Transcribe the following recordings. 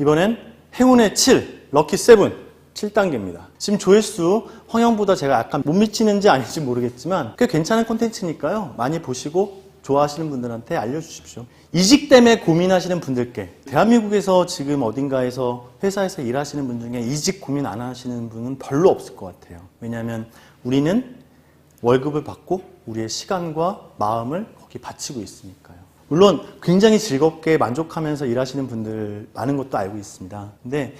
이번엔 행운의 7, 럭키 7, 7단계입니다. 지금 조회수 황영보다 제가 약간 못 미치는지 아닌지 모르겠지만 꽤 괜찮은 콘텐츠니까요. 많이 보시고 좋아하시는 분들한테 알려주십시오. 이직 때문에 고민하시는 분들께 대한민국에서 지금 어딘가에서 회사에서 일하시는 분 중에 이직 고민 안 하시는 분은 별로 없을 것 같아요. 왜냐하면 우리는 월급을 받고 우리의 시간과 마음을 거기 바치고 있으니까요. 물론 굉장히 즐겁게 만족하면서 일하시는 분들 많은 것도 알고 있습니다. 근데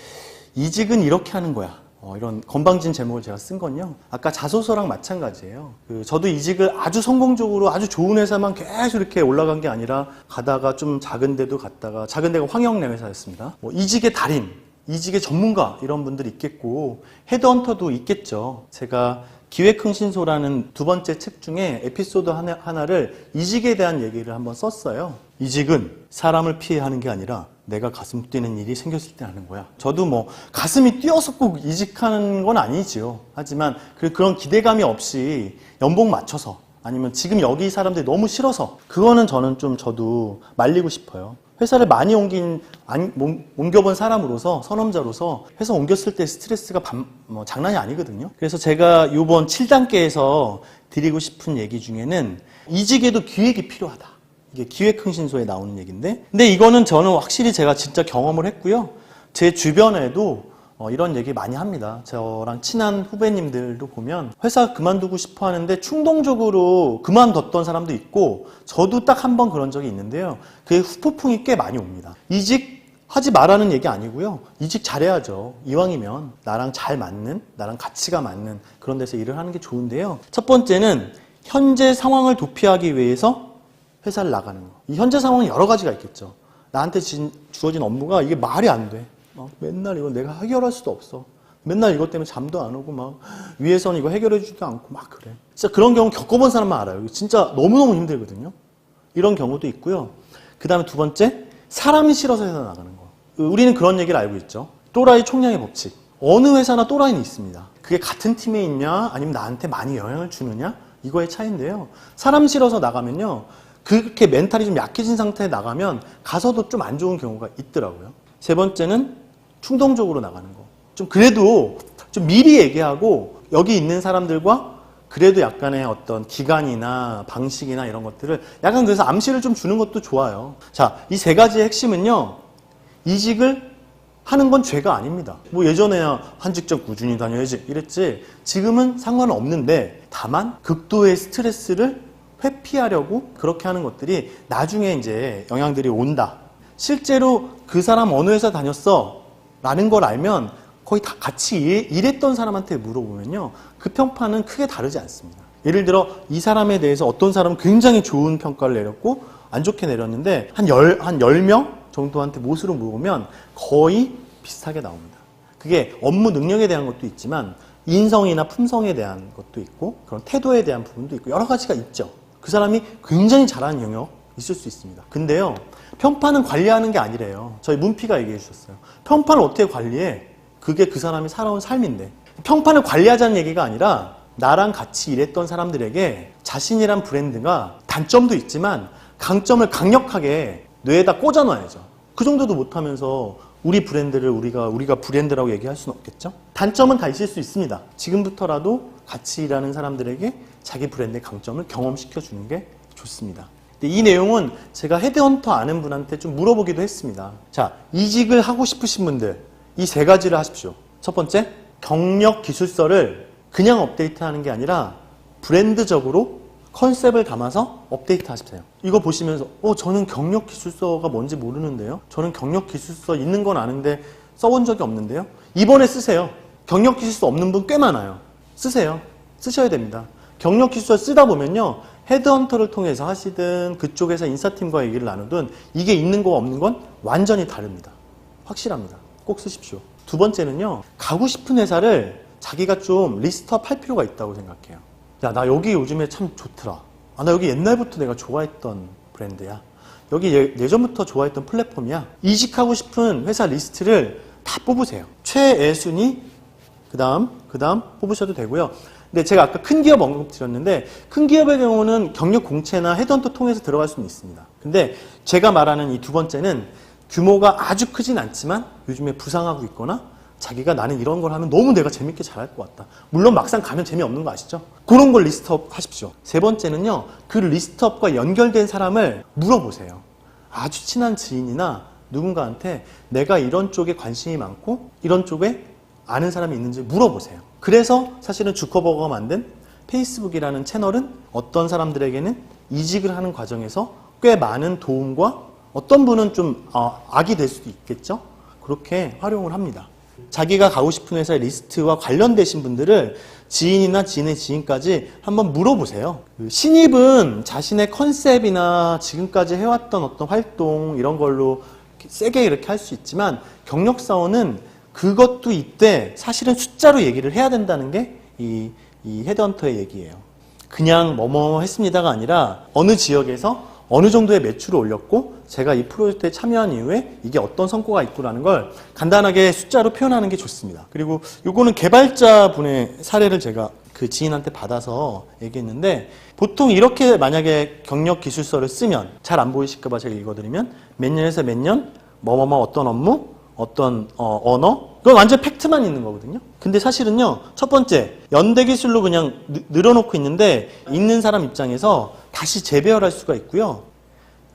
이직은 이렇게 하는 거야. 어, 이런 건방진 제목을 제가 쓴 건요. 아까 자소서랑 마찬가지예요. 그 저도 이직을 아주 성공적으로 아주 좋은 회사만 계속 이렇게 올라간 게 아니라 가다가 좀 작은 데도 갔다가 작은 데가 황영래 회사였습니다. 뭐 이직의 달인, 이직의 전문가 이런 분들이 있겠고 헤드헌터도 있겠죠. 제가 기획흥신소라는 두 번째 책 중에 에피소드 하나, 하나 를 이직에 대한 얘기를 한번 썼어요. 이직은 사람을 피해 하는 게 아니라 내가 가슴 뛰는 일이 생겼을 때 하는 거야. 저도 뭐 가슴이 뛰어서 꼭 이직하는 건 아니지요. 하지만 그, 그런 기대감이 없이 연봉 맞춰서 아니면 지금 여기 사람들이 너무 싫어서 그거는 저는 좀 저도 말리고 싶어요. 회사를 많이 옮긴 안- 옮- 옮겨본 사람으로서 선험자로서 회사 옮겼을 때 스트레스가 반- 뭐 장난이 아니거든요. 그래서 제가 이번 7단계에서 드리고 싶은 얘기 중에는 이직에도 기획이 필요하다. 이게 기획흥신소에 나오는 얘기인데, 근데 이거는 저는 확실히 제가 진짜 경험을 했고요. 제 주변에도 어, 이런 얘기 많이 합니다. 저랑 친한 후배님들도 보면 회사 그만두고 싶어 하는데 충동적으로 그만뒀던 사람도 있고 저도 딱 한 번 그런 적이 있는데요. 그 후폭풍이 꽤 많이 옵니다. 이직 하지 말라는 얘기 아니고요. 이직 잘해야죠. 이왕이면 나랑 잘 맞는, 나랑 가치가 맞는 그런 데서 일을 하는 게 좋은데요. 첫 번째는 현재 상황을 도피하기 위해서 회사를 나가는 거. 이 현재 상황은 여러 가지가 있겠죠. 나한테 진- 주어진 업무가 이게 말이 안 돼. 막 맨날 이거 내가 해결할 수도 없어. 맨날 이것 때문에 잠도 안 오고 막 위에서는 이거 해결해 주지도 않고 막 그래. 진짜 그런 경우 겪어본 사람만 알아요. 진짜 너무너무 힘들거든요. 이런 경우도 있고요. 그 다음에 두 번째, 사람이 싫어서 회사 나가는 거. 우리는 그런 얘기를 알고 있죠. 또라이 총량의 법칙. 어느 회사나 또라이는 있습니다. 그게 같은 팀에 있냐, 아니면 나한테 많이 영향을 주느냐, 이거의 차이인데요. 사람 싫어서 나가면요. 그렇게 멘탈이 좀 약해진 상태에 나가면 가서도 좀 안 좋은 경우가 있더라고요. 세 번째는 충동적으로 나가는 거. 좀 그래도 좀 미리 얘기하고 여기 있는 사람들과 그래도 약간의 어떤 기간이나 방식이나 이런 것들을 약간 그래서 암시를 좀 주는 것도 좋아요. 자, 이 세 가지의 핵심은요. 이직을 하는 건 죄가 아닙니다. 뭐 예전에야 한 직장 꾸준히 다녀야지 이랬지. 지금은 상관은 없는데 다만 극도의 스트레스를 회피하려고 그렇게 하는 것들이 나중에 이제 영향들이 온다. 실제로 그 사람 어느 회사 다녔어? 라는 걸 알면 거의 다 같이 일- 일했던 사람한테 물어보면요. 그 평판은 크게 다르지 않습니다. 예를 들어 이 사람에 대해서 어떤 사람은 굉장히 좋은 평가를 내렸고 안 좋게 내렸는데 한 열, 한 10명 정도한테 못으로 물어보면 거의 비슷하게 나옵니다. 그게 업무 능력에 대한 것도 있지만 인성이나 품성에 대한 것도 있고 그런 태도에 대한 부분도 있고 여러 가지가 있죠. 그 사람이 굉장히 잘하는 영역 있을 수 있습니다. 근데요, 평판은 관리하는 게 아니래요. 저희 문피가 얘기해 주셨어요. 평판을 어떻게 관리해? 그게 그 사람이 살아온 삶인데. 평판을 관리하자는 얘기가 아니라 나랑 같이 일했던 사람들에게 자신이란 브랜드가 단점도 있지만 강점을 강력하게 뇌에다 꽂아놔야죠. 그 정도도 못하면서 우리 브랜드를 우리가 우리가 브랜드라고 얘기할 수는 없겠죠. 단점은 다 있을 수 있습니다. 지금부터라도 같이 일하는 사람들에게 자기 브랜드의 강점을 경험시켜 주는 게 좋습니다. 근데 이 내용은 제가 헤드헌터 아는 분한테 좀 물어보기도 했습니다. 자, 이직을 하고 싶으신 분들 이 세 가지를 하십시오. 첫 번째, 경력 기술서를 그냥 업데이트하는 게 아니라 브랜드적으로 컨셉을 담아서 업데이트 하십시오. 이거 보시면서 어 저는 경력 기술서가 뭔지 모르는데요. 저는 경력 기술서 있는 건 아는데 써본 적이 없는데요. 이번에 쓰세요. 경력 기술서 없는 분 꽤 많아요. 쓰세요. 쓰셔야 됩니다. 경력 기술서 쓰다 보면요. 헤드헌터를 통해서 하시든 그쪽에서 인사팀과 얘기를 나누든 이게 있는 거와 없는 건 완전히 다릅니다. 확실합니다. 꼭 쓰십시오. 두 번째는요. 가고 싶은 회사를 자기가 좀 리스트업 할 필요가 있다고 생각해요. 야, 나 여기 요즘에 참 좋더라. 아, 나 여기 옛날부터 내가 좋아했던 브랜드야. 여기 예, 예전부터 좋아했던 플랫폼이야. 이직하고 싶은 회사 리스트를 다 뽑으세요. 최애 순위, 그 다음, 그 다음 뽑으셔도 되고요. 근데 제가 아까 큰 기업 언급 드렸는데, 큰 기업의 경우는 경력 공채나 헤드헌터 통해서 들어갈 수는 있습니다. 근데 제가 말하는 이 두 번째는 규모가 아주 크진 않지만 요즘에 부상하고 있거나 자기가 나는 이런 걸 하면 너무 내가 재밌게 잘할 것 같다. 물론 막상 가면 재미없는 거 아시죠? 그런 걸 리스트업 하십시오. 세 번째는요, 그 리스트업과 연결된 사람을 물어보세요. 아주 친한 지인이나 누군가한테 내가 이런 쪽에 관심이 많고 이런 쪽에 아는 사람이 있는지 물어보세요. 그래서 사실은 주커버거가 만든 페이스북이라는 채널은 어떤 사람들에게는 이직을 하는 과정에서 꽤 많은 도움과 어떤 분은 좀 어, 악이 될 수도 있겠죠. 그렇게 활용을 합니다. 자기가 가고 싶은 회사의 리스트와 관련되신 분들을 지인이나 지인의 지인까지 한번 물어보세요. 그 신입은 자신의 컨셉이나 지금까지 해왔던 어떤 활동 이런 걸로 세게 이렇게 할 수 있지만 경력사원은 그것도 이때 사실은 숫자로 얘기를 해야 된다는 게이 이 헤드헌터의 얘기예요. 그냥 뭐뭐 했습니다가 아니라 어느 지역에서 어느 정도의 매출을 올렸고 제가 이 프로젝트에 참여한 이후에 이게 어떤 성과가 있구라는 걸 간단하게 숫자로 표현하는 게 좋습니다. 그리고 요거는 개발자 분의 사례를 제가 그 지인한테 받아서 얘기했는데 보통 이렇게 만약에 경력 기술서를 쓰면 잘 안 보이실까봐 제가 읽어드리면 몇 년에서 몇 년, 뭐뭐뭐 어떤 업무, 어떤 어, 언어 그건 완전 팩트만 있는 거거든요. 근데 사실은요 첫 번째 연대 기술로 그냥 느- 늘어놓고 있는데 있는 사람 입장에서 다시 재배열할 수가 있고요.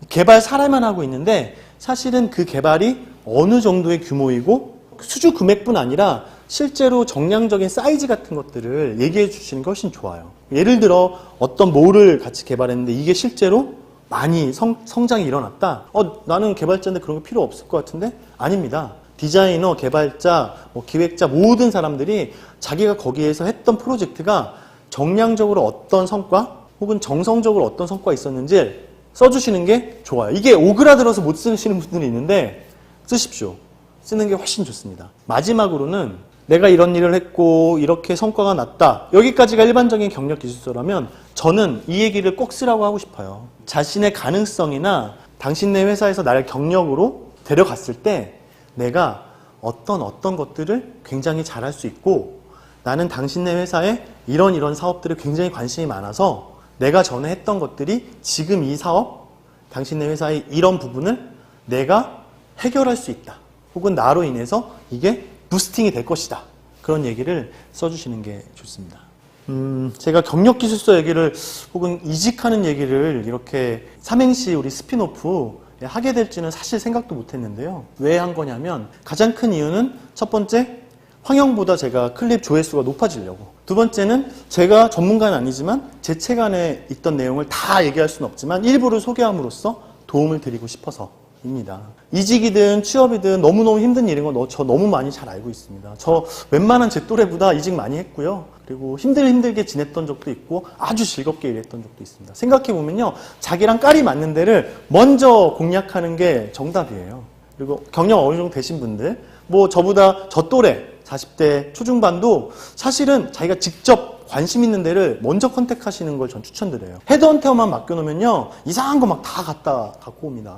개발 사례만 하고 있는데 사실은 그 개발이 어느 정도의 규모이고 수주 금액뿐 아니라 실제로 정량적인 사이즈 같은 것들을 얘기해 주시는 게 훨씬 좋아요. 예를 들어 어떤 뭐를 같이 개발했는데 이게 실제로 많이 성, 성장이 일어났다. 어, 나는 개발자인데 그런 거 필요 없을 것 같은데? 아닙니다. 디자이너, 개발자, 뭐 기획자 모든 사람들이 자기가 거기에서 했던 프로젝트가 정량적으로 어떤 성과 혹은 정성적으로 어떤 성과가 있었는지 써주시는 게 좋아요. 이게 오그라들어서 못 쓰시는 분들이 있는데 쓰십시오. 쓰는 게 훨씬 좋습니다. 마지막으로는 내가 이런 일을 했고 이렇게 성과가 났다. 여기까지가 일반적인 경력 기술서라면 저는 이 얘기를 꼭 쓰라고 하고 싶어요. 자신의 가능성이나 당신네 회사에서 나를 경력으로 데려갔을 때 내가 어떤 어떤 것들을 굉장히 잘할 수 있고 나는 당신네 회사에 이런 이런 사업들에 굉장히 관심이 많아서 내가 전에 했던 것들이 지금 이 사업, 당신네 회사의 이런 부분을 내가 해결할 수 있다. 혹은 나로 인해서 이게 부스팅이 될 것이다. 그런 얘기를 써주시는 게 좋습니다. 음, 제가 경력 기술서 얘기를 혹은 이직하는 얘기를 이렇게 삼행시 우리 스피노프 하게 될지는 사실 생각도 못 했는데요. 왜 한 거냐면 가장 큰 이유는 첫 번째, 황영보다 제가 클립 조회수가 높아지려고. 두 번째는 제가 전문가는 아니지만 제 책 안에 있던 내용을 다 얘기할 수는 없지만 일부를 소개함으로써 도움을 드리고 싶어서 입니다. 이직이든 취업이든 너무너무 힘든 일인 건 저 너무 많이 잘 알고 있습니다. 저 웬만한 제 또래보다 이직 많이 했고요. 그리고 힘들 힘들게 지냈던 적도 있고 아주 즐겁게 일했던 적도 있습니다. 생각해보면요. 자기랑 깔이 맞는 데를 먼저 공략하는 게 정답이에요. 그리고 경력 어느 정도 되신 분들, 뭐 저보다 저 또래 40대 초중반도 사실은 자기가 직접 관심 있는 데를 먼저 컨택하시는 걸 전 추천드려요. 헤드헌터만 맡겨놓으면요 이상한 거 막 다 갖다 갖고 옵니다.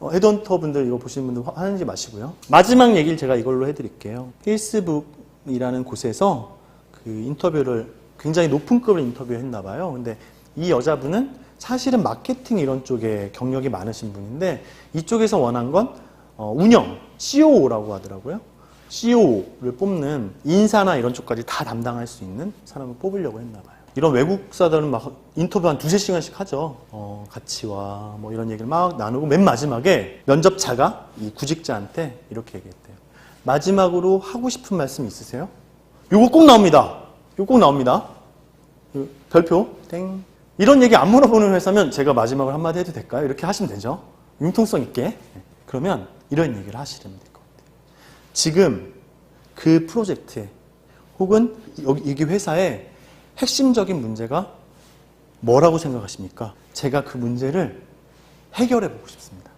어, 헤드헌터 분들 이거 보시는 분들 화- 화내지 마시고요. 마지막 얘기를 제가 이걸로 해드릴게요. 페이스북이라는 곳에서 그 인터뷰를 굉장히 높은 급을 인터뷰했나 봐요. 근데 이 여자분은 사실은 마케팅 이런 쪽에 경력이 많으신 분인데 이쪽에서 원한 건 어, 운영, COO라고 하더라고요. CO를 뽑는 인사나 이런 쪽까지 다 담당할 수 있는 사람을 뽑으려고 했나 봐요. 이런 외국사들은 막 인터뷰 한 두세 시간씩 하죠. 어, 가치와 뭐 이런 얘기를 막 나누고 맨 마지막에 면접자가 이 구직자한테 이렇게 얘기했대요. 마지막으로 하고 싶은 말씀 있으세요? 요거 꼭 나옵니다. 요거 꼭 나옵니다. 그 별표 땡. 이런 얘기 안 물어보는 회사면 제가 마지막으로 한마디 해도 될까요? 이렇게 하시면 되죠. 융통성 있게. 네. 그러면 이런 얘기를 하시면 될 것 같아요. 지금 그 프로젝트에 혹은 여기 이 회사에 핵심적인 문제가 뭐라고 생각하십니까? 제가 그 문제를 해결해 보고 싶습니다.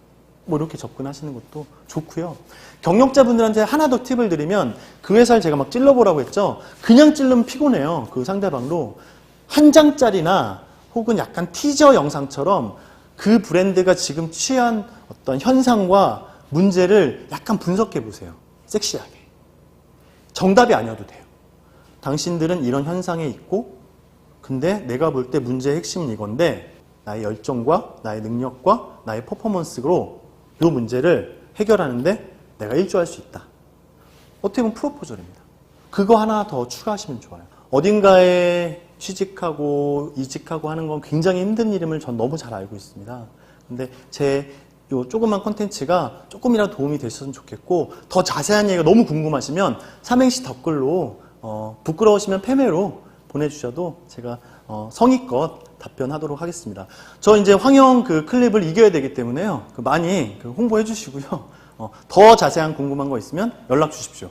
뭐 이렇게 접근하시는 것도 좋고요. 경력자분들한테 하나 더 팁을 드리면 그 회사를 제가 막 찔러보라고 했죠. 그냥 찔르면 피곤해요. 그 상대방도 한 장짜리나 혹은 약간 티저 영상처럼 그 브랜드가 지금 취한 어떤 현상과 문제를 약간 분석해 보세요. 섹시하게. 정답이 아니어도 돼요. 당신들은 이런 현상에 있고, 근데 내가 볼 때 문제의 핵심은 이건데, 나의 열정과 나의 능력과 나의 퍼포먼스로 이 문제를 해결하는데 내가 일조할 수 있다. 어떻게 보면 프로포절입니다. 그거 하나 더 추가하시면 좋아요. 어딘가에 취직하고 이직하고 하는 건 굉장히 힘든 일임을 전 너무 잘 알고 있습니다. 근데 제 요 조그만 컨텐츠가 조금이라도 도움이 되셨으면 좋겠고 더 자세한 얘기가 너무 궁금하시면 삼행시 댓글로 어, 부끄러우시면 패매로 보내주셔도 제가 어, 성의껏 답변하도록 하겠습니다. 저 이제 황영 그 클립을 이겨야 되기 때문에요. 그 많이 그 홍보해 주시고요. 어, 더 자세한 궁금한 거 있으면 연락 주십시오.